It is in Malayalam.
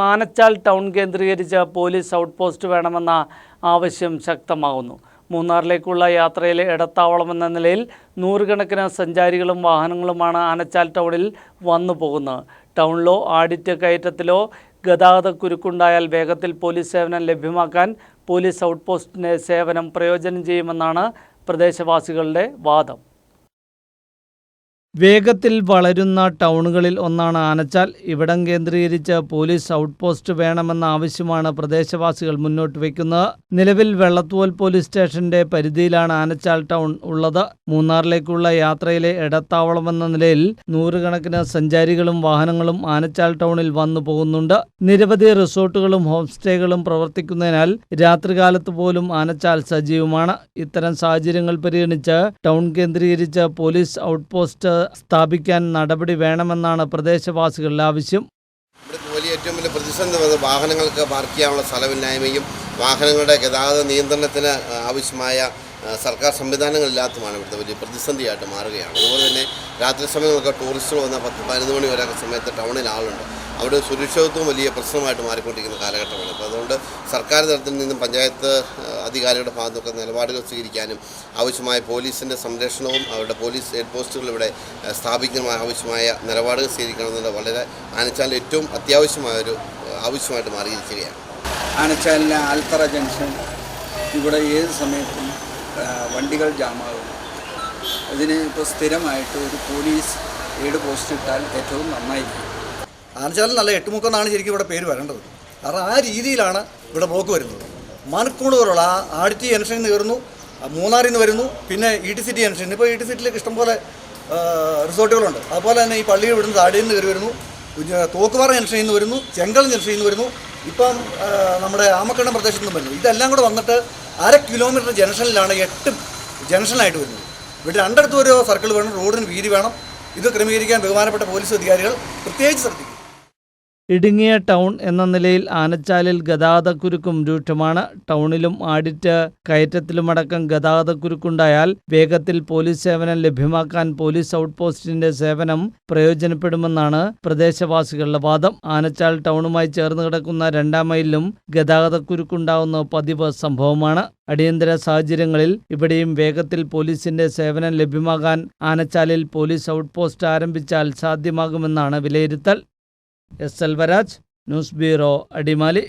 മാനച്ചാൽ ടൗൺ കേന്ദ്രീകരിച്ച് പോലീസ് ഔട്ട് പോസ്റ്റ് വേണമെന്ന ആവശ്യം ശക്തമാകുന്നു. മൂന്നാറിലേക്കുള്ള യാത്രയിലെ ഇടത്താവളമെന്ന നിലയിൽ നൂറുകണക്കിന് സഞ്ചാരികളും വാഹനങ്ങളുമാണ് ആനച്ചാൽ ടൗണിൽ വന്നു പോകുന്നത്. ടൗണിലോ ആഡിറ്റ് കയറ്റത്തിലോ ഗതാഗത കുരുക്കുണ്ടായാൽ വേഗത്തിൽ പോലീസ് സേവനം ലഭ്യമാക്കാൻ പോലീസ് ഔട്ട് പോസ്റ്റിന്റെ സേവനം പ്രയോജനം ചെയ്യുമെന്നാണ് പ്രദേശവാസികളുടെ വാദം. വേഗത്തിൽ വളരുന്ന ടൗണുകളിൽ ഒന്നാണ് ആനച്ചാൽ. ഇവിടം കേന്ദ്രീകരിച്ച് പോലീസ് ഔട്ട് പോസ്റ്റ് വേണമെന്ന ആവശ്യമാണ് പ്രദേശവാസികൾ മുന്നോട്ട് വയ്ക്കുന്നത്. നിലവിൽ വെള്ളത്തുവൽ പോലീസ് സ്റ്റേഷന്റെ പരിധിയിലാണ് ആനച്ചാൽ ടൗൺ ഉള്ളത്. മൂന്നാറിലേക്കുള്ള യാത്രയിലെ ഇടത്താവളമെന്ന നിലയിൽ നൂറുകണക്കിന് സഞ്ചാരികളും വാഹനങ്ങളും ആനച്ചാൽ ടൗണിൽ വന്നു പോകുന്നുണ്ട്. നിരവധി റിസോർട്ടുകളും ഹോംസ്റ്റേകളും പ്രവർത്തിക്കുന്നതിനാൽ രാത്രികാലത്ത് പോലും ആനച്ചാൽ സജീവമാണ്. ഇത്തരം സാഹചര്യങ്ങൾ പരിഗണിച്ച് ടൗൺ കേന്ദ്രീകരിച്ച് പോലീസ് ഔട്ട് പോസ്റ്റ് സ്ഥാപിക്കാൻ നടപടി വേണമെന്നാണ് പ്രദേശവാസികളുടെ ആവശ്യം. വലിയ ഏറ്റവും വലിയ പ്രതിസന്ധി വന്നത് വാഹനങ്ങൾക്ക് പാർക്ക് ചെയ്യാനുള്ള സ്ഥലമില്ലായ്മയും വാഹനങ്ങളുടെ ഗതാഗത നിയന്ത്രണത്തിന് ആവശ്യമായ സർക്കാർ സംവിധാനങ്ങളില്ലാത്തതുമാണ് ഇവിടുത്തെ വലിയ പ്രതിസന്ധിയായിട്ട് മാറുകയാണ്. അതുപോലെ തന്നെ രാത്രി സമയങ്ങളൊക്കെ ടൂറിസ്റ്റുകൾ വന്ന പത്ത് പതിനൊന്ന് മണി വരെ സമയത്ത് ടൗണിൽ ആളുണ്ട്. അവിടെ സുരക്ഷിതത്വം വലിയ പ്രശ്നമായിട്ട് മാറിക്കൊണ്ടിരിക്കുന്ന കാലഘട്ടമാണ്. അപ്പോൾ അതുകൊണ്ട് സർക്കാർ തലത്തിൽ നിന്നും പഞ്ചായത്ത് അധികാരികളുടെ ഭാഗത്തൊക്കെ നിലപാടുകൾ സ്വീകരിക്കാനും ആവശ്യമായ പോലീസിന്റെ സംരക്ഷണവും അവരുടെ പോലീസ് ഹെഡ് പോസ്റ്റുകൾ ഇവിടെ സ്ഥാപിക്കുന്ന ആവശ്യമായ നിലപാടുകൾ സ്വീകരിക്കണമെന്നുള്ള വളരെ ആനച്ചാലിൽ ഏറ്റവും അത്യാവശ്യമായ ഒരു ആവശ്യമായിട്ട് മാറിയിരിക്കുകയാണ്. ആനച്ചാലിലെ ആൽത്തറ ജംഗ്ഷൻ ഇവിടെ ഏത് സമയത്തും വണ്ടികൾ ജാമാകും. അതിന് ഇപ്പോൾ സ്ഥിരമായിട്ട് ഒരു പോലീസ് എയ്ഡ് പോസ്റ്റ് ഇട്ടാൽ ഏറ്റവും നന്നായിരിക്കും. ആനച്ചാലിൽ നല്ല എട്ടുമുക്കെന്നാണ് ശരിക്കും ഇവിടെ പേര് വരേണ്ടത്. കാരണം ആ രീതിയിലാണ് ഇവിടെ ബ്ലോക്ക് വരുന്നത്. മണിക്കൂറുകളുള്ള ആ ആഡിറ്റി ജംഗ്ഷനിൽ നിന്ന് കയറുന്നു. മൂന്നാറിൽ നിന്ന് വരുന്നു. പിന്നെ ഇ ടി സിറ്റി ജംഗ്ഷൻ ഇപ്പോൾ ഇ ടി സിറ്റിയിലേക്ക് ഇഷ്ടംപോലെ റിസോർട്ടുകളുണ്ട്. അതുപോലെ തന്നെ ഈ പള്ളിയിൽ വിടുന്ന താടിയിൽ നിന്ന് കയറി വരുന്നു. തോക്കുപാറ ജംഗ്ഷനിൽ നിന്ന് വരുന്നു. ചെങ്കൽ ജംഗ്ഷനിൽ നിന്ന് വരുന്നു. ഇപ്പം നമ്മുടെ ആമക്കണ്ണം പ്രദേശത്ത് നിന്ന് വരുന്നു. ഇതെല്ലാം കൂടെ വന്നിട്ട് അര കിലോമീറ്റർ ജംഗ്ഷനിലാണ് എട്ട് ജംഗ്ഷനായിട്ട് വരുന്നത്. ഇവിടെ രണ്ടിടത്തും ഒരു സർക്കിൾ വേണം. റോഡിന് വീതി വേണം. ഇത് ക്രമീകരിക്കാൻ ബഹുമാനപ്പെട്ട പോലീസ് അധികാരികൾ പ്രത്യേകിച്ച് ശ്രദ്ധിക്കും ഇടുങ്ങിയ ടൗൺ എന്ന നിലയിൽ ആനച്ചാലിൽ ഗതാഗതക്കുരുക്കും രൂക്ഷമാണ്. ടൗണിലും ആഡിറ്റ് കയറ്റത്തിലുമടക്കം ഗതാഗതക്കുരുക്കുണ്ടായാൽ വേഗത്തിൽ പോലീസ് സേവനം ലഭ്യമാക്കാൻ പോലീസ് ഔട്ട് പോസ്റ്റിന്റെ സേവനം പ്രയോജനപ്പെടുമെന്നാണ് പ്രദേശവാസികളുടെ വാദം. ആനച്ചാൽ ടൗണുമായി ചേർന്ന് കിടക്കുന്ന രണ്ടാം മൈലിലും ഗതാഗതക്കുരുക്കുണ്ടാവുന്ന പതിവ് സംഭവമാണ്. അടിയന്തര സാഹചര്യങ്ങളിൽ ഇവിടെയും വേഗത്തിൽ പോലീസിന്റെ സേവനം ലഭ്യമാകാൻ ആനച്ചാലിൽ പോലീസ് ഔട്ട് പോസ്റ്റ് ആരംഭിച്ചാൽ സാധ്യമാകുമെന്നാണ് വിലയിരുത്തൽ. S Elvaraj news bureau Adimali.